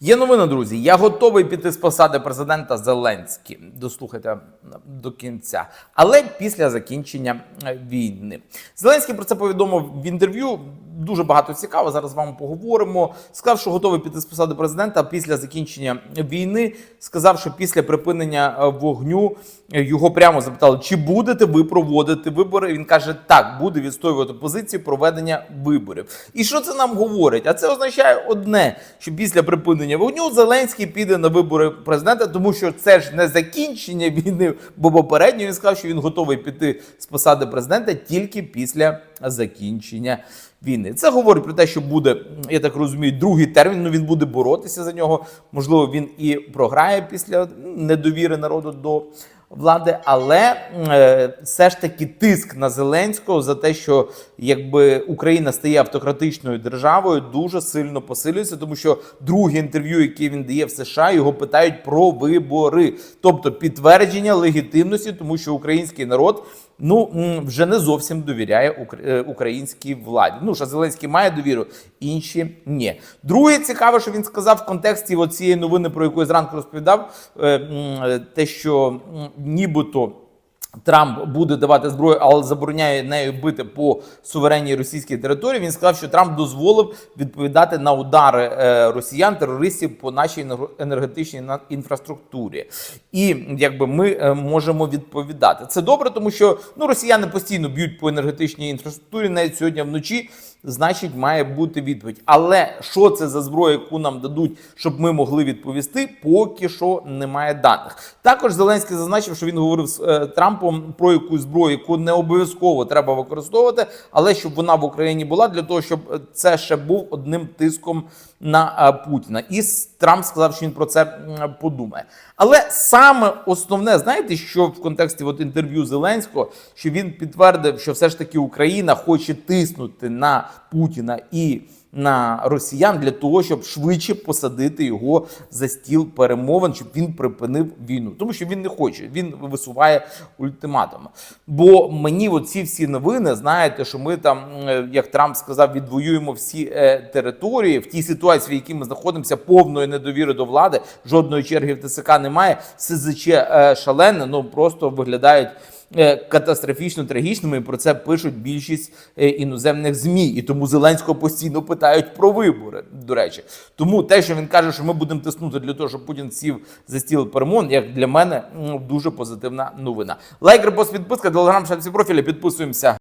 Є новина, друзі. Я готовий піти з посади президента Зеленський. Дослухайте до кінця. Але після закінчення е, війни. Зеленський про це повідомив в інтерв'ю. Дуже багато цікаво. Зараз з вами поговоримо. Сказав, що готовий піти з посади президента після закінчення війни. Сказав, що після припинення е, вогню е, його прямо запитали, чи будете ви проводити вибори. Він каже, так, буде відстоювати позицію проведення виборів. І що це нам говорить? А це означає одне: що після припинення вогню Зеленський піде на вибори президента, тому що це ж не закінчення війни, бо попередньо він сказав, що він готовий піти з посади президента тільки після закінчення війни. Це говорить про те, що буде, я так розумію, другий термін. Ну він буде боротися за нього. Можливо, він і програє після недовіри народу до влади, але е, все ж таки тиск на Зеленського за те, що якби Україна стає автократичною державою, дуже сильно посилюється, тому що друге інтерв'ю, яке він дає в США, його питають про вибори, тобто підтвердження легітимності, тому що український народ. Ну вже не зовсім довіряє е, українській владі. Ну що Зеленський має довіру, інші ні. Друге цікаве, що він сказав в контексті оцієї цієї новини, про яку я зранку розповідав, е, е, те, що нібито. Трамп буде давати зброю, але забороняє нею бити по суверенній російській території. Він сказав, що Трамп дозволив відповідати на удари е, росіян, терористів по нашій енергетичній інфраструктурі. І якби ми е, можемо відповідати. Це добре, тому що ну росіяни постійно б'ють по енергетичній інфраструктурі, навіть сьогодні вночі. Значить, має бути відповідь. Але що це за зброя, яку нам дадуть, щоб ми могли відповісти, поки що немає даних. Також Зеленський зазначив, що він говорив з е, Трампом про якусь зброю, яку не обов'язково треба використовувати, але щоб вона в Україні була для того, щоб е, це ще був одним тиском на е, Путіна. І Трамп сказав, що він про це подумає. Але саме основне, знаєте, що в контексті от інтерв'ю Зеленського, що він підтвердив, що все ж таки Україна хоче тиснути на Путіна і на росіян для того, щоб швидше посадити його за стіл перемовин, щоб він припинив війну, тому що він не хоче. Він висуває ультиматуми. Бо мені оці всі новини, знаєте, що ми там, е, як Трамп сказав, відвоюємо всі е, території в тій ситуації, в якій ми знаходимося, повної недовіри до влади, жодної черги в ТСК немає. СЗЧ е, шалене, ну просто виглядають катастрофічно трагічними. і Про це пишуть більшість іноземних змі, і тому Зеленського постійно питають про вибори. До речі, тому те, що він каже, що ми будемо тиснути для того, щоб Путін сів за стіл перемон, як для мене дуже позитивна новина. Лайк, репост, підписка, телеграм, шапці профіля. Підписуємося.